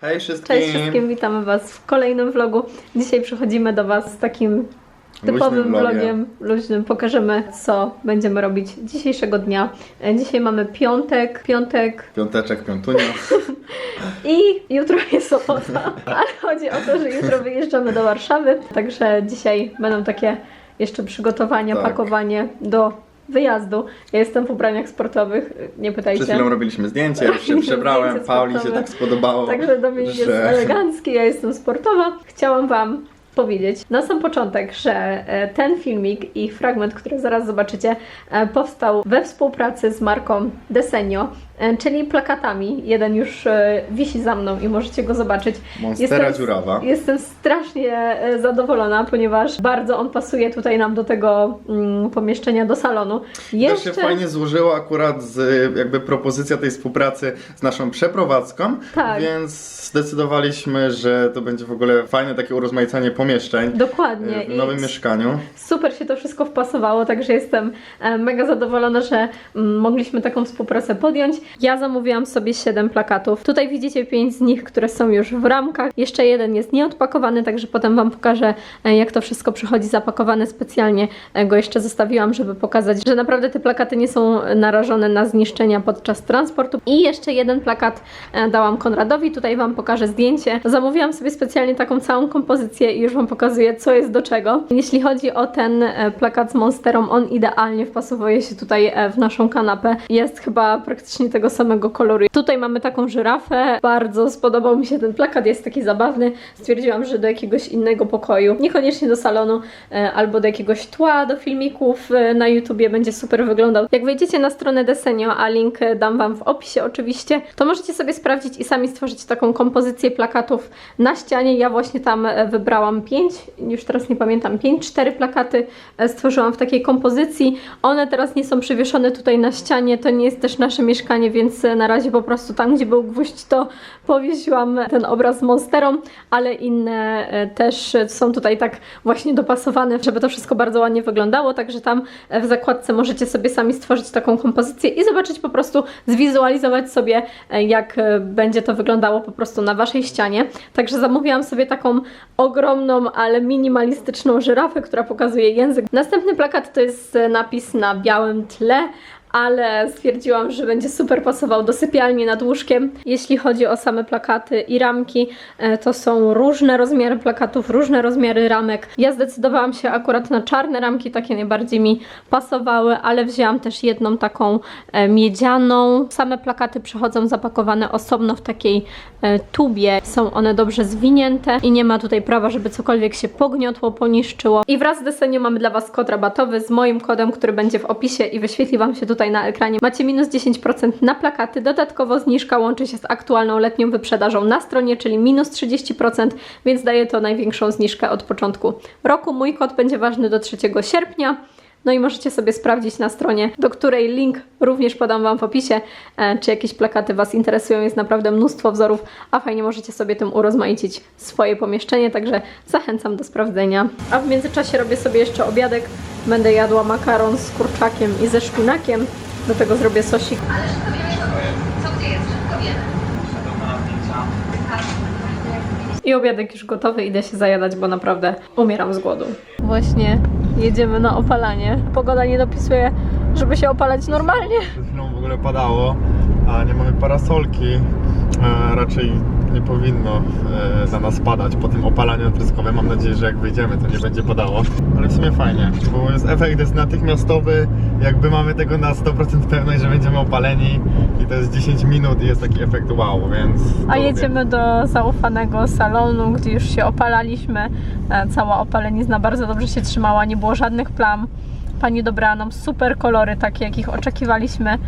Hej wszystkim! Cześć wszystkim, witamy Was w kolejnym vlogu. Dzisiaj przychodzimy do Was z takim typowym Luźnym vlogiem. luźnym. Pokażemy, co będziemy robić dzisiejszego dnia. E, Dzisiaj mamy piątek, piątek Piąteczek, piątunio. i jutro jest sobota. Ale chodzi o to, że jutro wyjeżdżamy do Warszawy, także dzisiaj będą takie jeszcze przygotowania, Tak. pakowanie do wyjazdu. Ja jestem w ubraniach sportowych, nie pytajcie. Przed chwilą robiliśmy zdjęcie, już się przebrałem, Pauli się tak spodobało. Także Dominik jest że- elegancki, ja jestem sportowa. Chciałam Wam powiedzieć na sam początek, że e, ten filmik i fragment, który zaraz zobaczycie, e, powstał we współpracy z marką Desenio, czyli plakatami. Jeden już e, wisi za mną i możecie go zobaczyć. Monstera dziurawa. Jestem strasznie e, zadowolona, ponieważ bardzo on pasuje tutaj nam do tego mm, pomieszczenia, do salonu. To się fajnie złożyło akurat z jakby propozycja tej współpracy z naszą przeprowadzką, Tak. więc zdecydowaliśmy, że to będzie w ogóle fajne takie urozmaicanie pomieszczeń Dokładnie. w nowym I mieszkaniu. Super się to wszystko wpasowało, także jestem e, mega zadowolona, że mm, mogliśmy taką współpracę podjąć. Ja zamówiłam sobie 7 plakatów. Tutaj widzicie 5 z nich, które są już w ramkach. Jeszcze jeden jest nieodpakowany, także potem Wam pokażę, e, jak to wszystko przychodzi zapakowane specjalnie. E, Go jeszcze zostawiłam, żeby pokazać, że naprawdę te plakaty nie są narażone na zniszczenia podczas transportu. I jeszcze jeden plakat e, dałam Konradowi. Tutaj Wam pokażę zdjęcie. Zamówiłam sobie specjalnie taką całą kompozycję i już Wam pokazuję, co jest do czego. Jeśli chodzi o ten plakat z Monsterą, on idealnie wpasowuje się tutaj w naszą kanapę. Jest chyba praktycznie tego samego koloru. Tutaj mamy taką żyrafę. Bardzo spodobał mi się ten plakat, jest taki zabawny. Stwierdziłam, że do jakiegoś innego pokoju, niekoniecznie do salonu, e, albo do jakiegoś tła, do filmików e, na YouTubie będzie super wyglądał. Jak wejdziecie na stronę Desenio, a link dam Wam w opisie oczywiście, to możecie sobie sprawdzić i sami stworzyć taką kompozycję plakatów na ścianie. Ja właśnie tam e, wybrałam 5, już teraz nie pamiętam, 5, 4 plakaty stworzyłam w takiej kompozycji. One teraz nie są przywieszone tutaj na ścianie, to nie jest też nasze mieszkanie, więc e, na razie po prostu tam, gdzie był gwóźdź, to powiesiłam ten obraz z monsterą, ale inne e, też są tutaj tak właśnie dopasowane, żeby to wszystko bardzo ładnie wyglądało, także tam w zakładce możecie sobie sami stworzyć taką kompozycję i zobaczyć po prostu, zwizualizować sobie, e, jak e, będzie to wyglądało po prostu na waszej ścianie. Także zamówiłam sobie taką ogromną, ale minimalistyczną żyrafę, która pokazuje język. Następny plakat to jest napis na białym tle, ale stwierdziłam, że będzie super pasował do sypialni nad łóżkiem. Jeśli chodzi o same plakaty i ramki, e, to są różne rozmiary plakatów, różne rozmiary ramek. Ja zdecydowałam się akurat na czarne ramki, takie najbardziej mi pasowały, ale wzięłam też jedną taką e, miedzianą. Same plakaty przychodzą zapakowane osobno w takiej e, tubie. Są one dobrze zwinięte i nie ma tutaj prawa, żeby cokolwiek się pogniotło, poniszczyło. I wraz z Desenio mamy dla Was kod rabatowy z moim kodem, który będzie w opisie i wyświetli Wam się tutaj na ekranie. Macie minus 10% na plakaty. Dodatkowo zniżka łączy się z aktualną letnią wyprzedażą na stronie, czyli minus 30%, więc daje to największą zniżkę od początku roku. Mój kod będzie ważny do 3 sierpnia. No i możecie sobie sprawdzić na stronie, do której link również podam Wam w opisie, e, czy jakieś plakaty Was interesują. Jest naprawdę mnóstwo wzorów, a fajnie możecie sobie tym urozmaicić swoje pomieszczenie, także zachęcam do sprawdzenia. A w międzyczasie robię sobie jeszcze obiadek. Będę jadła makaron z kurczakiem i ze szpinakiem. Do tego zrobię sosik. I obiadek już gotowy, idę się zajadać, bo naprawdę umieram z głodu. Właśnie jedziemy na opalanie. Pogoda nie dopisuje, żeby się opalać normalnie. Przed chwilą w ogóle padało, a nie mamy parasolki. E, raczej nie powinno e, na nas padać po tym opalaniu natryskowym. Mam nadzieję, że jak wyjdziemy, to nie będzie padało. Ale w sumie fajnie, bo jest efekt jest natychmiastowy. Jakby mamy tego na 100% pewność, że będziemy opaleni i to jest 10 minut i jest taki efekt wow, więc... A lubię. jedziemy do zaufanego salonu, gdzie już się opalaliśmy. E, Cała opalenizna bardzo dobrze się trzymała, nie było żadnych plam. Pani dobrała nam super kolory, takie jakich oczekiwaliśmy.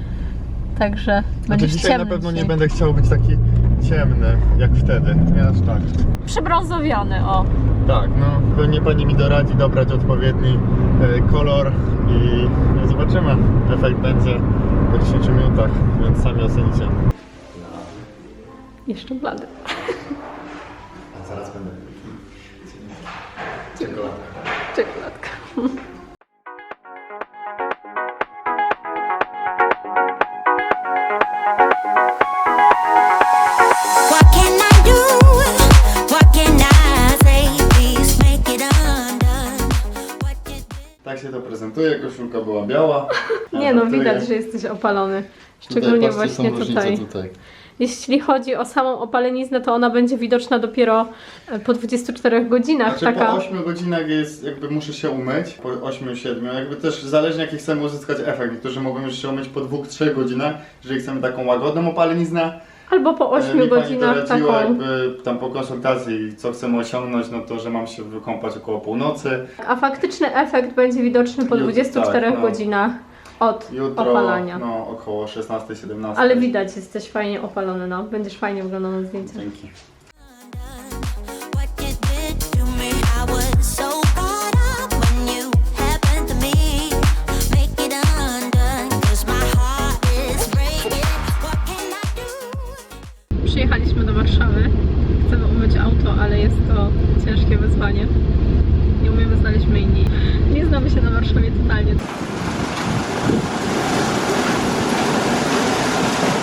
Także Znaczy będzie dzisiaj ciemny. na pewno nie dzisiaj. będę chciał być taki ciemny jak wtedy. Nie aż tak. Przybrązowiony, o. Tak, no pewnie pani mi doradzi dobrać odpowiedni e, kolor i no, zobaczymy. Efekt będzie po 10 minutach, więc sami ocenicie. Jeszcze blady. Zaraz będę. Czekoladka. Prezentuje, koszulka była biała. Nie no, widać, że jesteś opalony. Tutaj, Szczególnie są właśnie tutaj. tutaj. Jeśli chodzi o samą opaleniznę, to ona będzie widoczna dopiero e, po 24 godzinach. Znaczy taka. po 8 godzinach jest, jakby muszę się umyć, po 8-7, jakby też zależnie jaki chcemy uzyskać efekt. Niektórzy mogą już się umyć po 2-3 godzinach, jeżeli chcemy taką łagodną opaleniznę. Albo po 8 Mi pani godzinach doradziła, taką. jakby tam po konsultacji, co chcemy osiągnąć, no to, że mam się wykąpać około północy. A faktyczny efekt będzie widoczny po Jutro, 24 tak, no. godzinach od Jutro, opalania. no około 16-17. Ale widać, jesteś fajnie opalony, no. Będziesz fajnie wyglądał na zdjęciach. Dzięki.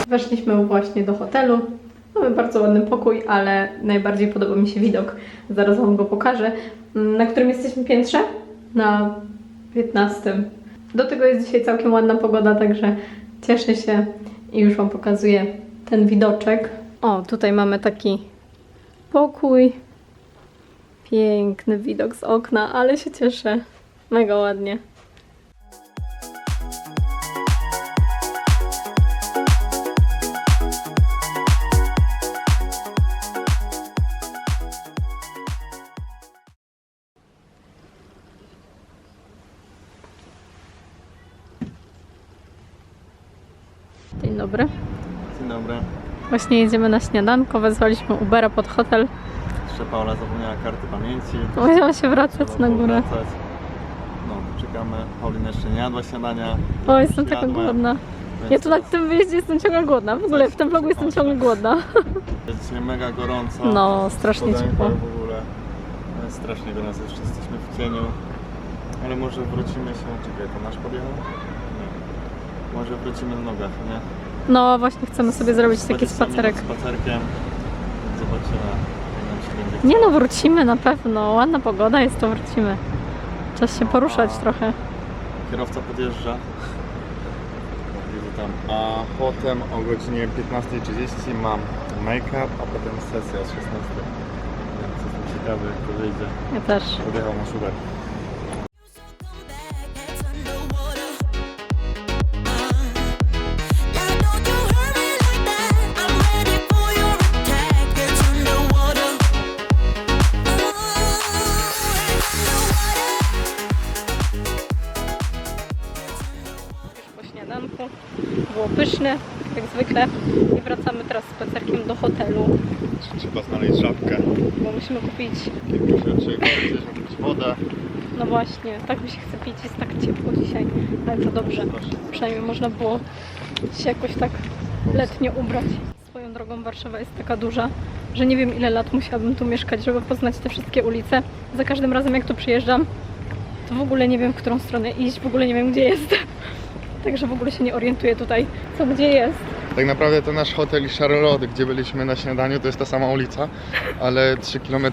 Weszliśmy właśnie do hotelu. Mamy bardzo ładny pokój, ale najbardziej podoba mi się widok. Zaraz Wam go pokażę. Mm, Na którym jesteśmy piętrze? Na 15. Do tego jest dzisiaj całkiem ładna pogoda, także cieszę się i już Wam pokazuję ten widoczek. O, tutaj mamy taki pokój. Piękny widok z okna, ale się cieszę. Mega ładnie. Dobry. Dzień dobry. Właśnie jedziemy na śniadanko, wezwaliśmy Ubera pod hotel. Jeszcze Paula zapomniała karty pamięci. Musiała się wracać Trzeba na górę. powracać. No, czekamy. Paulina jeszcze nie jadła śniadania. O, jestem taka Jadłem, głodna. więc Ja tu na tym wyjeździe jestem ciągle głodna. W ogóle w tym vlogu jestem ciągle głodna. Jest dzisiaj mega gorąco. No, strasznie Spodenko ciepło. w ogóle. Jest strasznie gorąco, jeszcze jesteśmy w cieniu. Ale może wrócimy się. Czekaj, to nasz podjechał? Nie. Może wrócimy w nogach, nie? No, właśnie chcemy sobie zrobić taki 20 minut spacerek. Spacerkiem. Zobaczymy, jak nam się będzie Nie no, wrócimy na pewno. Ładna pogoda jest, to wrócimy. Czas się poruszać trochę. Kierowca podjeżdża. Widzę tam. A potem o godzinie 15.30 mam make-up, a potem sesja o 16.00. Więc jestem ciekawy, jak to wyjdzie. Ja też. Podjechał Uber. Zwykle. I wracamy teraz spacerkiem do hotelu, Trzeba znaleźć żabkę, bo musimy kupić kilka rzeczy, chcemy kupić wodę. No właśnie, tak mi się chce pić, jest tak ciepło dzisiaj, ale to dobrze. Przynajmniej można było się jakoś tak letnio ubrać. Swoją drogą Warszawa jest taka duża, że nie wiem ile lat musiałabym tu mieszkać, żeby poznać te wszystkie ulice. Za każdym razem jak tu przyjeżdżam, to w ogóle nie wiem w którą stronę iść, w ogóle nie wiem gdzie jest. Także w ogóle się nie orientuję tutaj, co gdzie jest. Tak naprawdę to nasz hotel i Charlotte, gdzie byliśmy na śniadaniu, to jest ta sama ulica, ale 3 km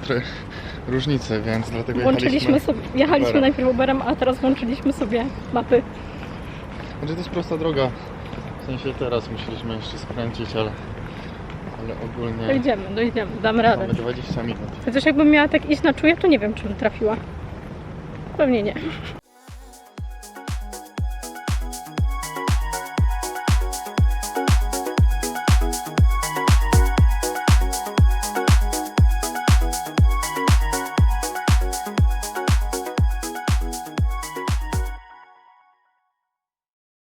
różnicy, więc dlatego Włączyliśmy jechaliśmy. sobie, jechaliśmy Uberem. najpierw Uberem, a teraz włączyliśmy sobie mapy. Znaczy to jest prosta droga. W sensie teraz musieliśmy jeszcze skręcić, ale, ale ogólnie Dojdziemy, dojdziemy, damy radę. mamy 20 minut. Chociaż jakbym miała tak iść na czuje, to nie wiem, czy bym trafiła. Pewnie nie.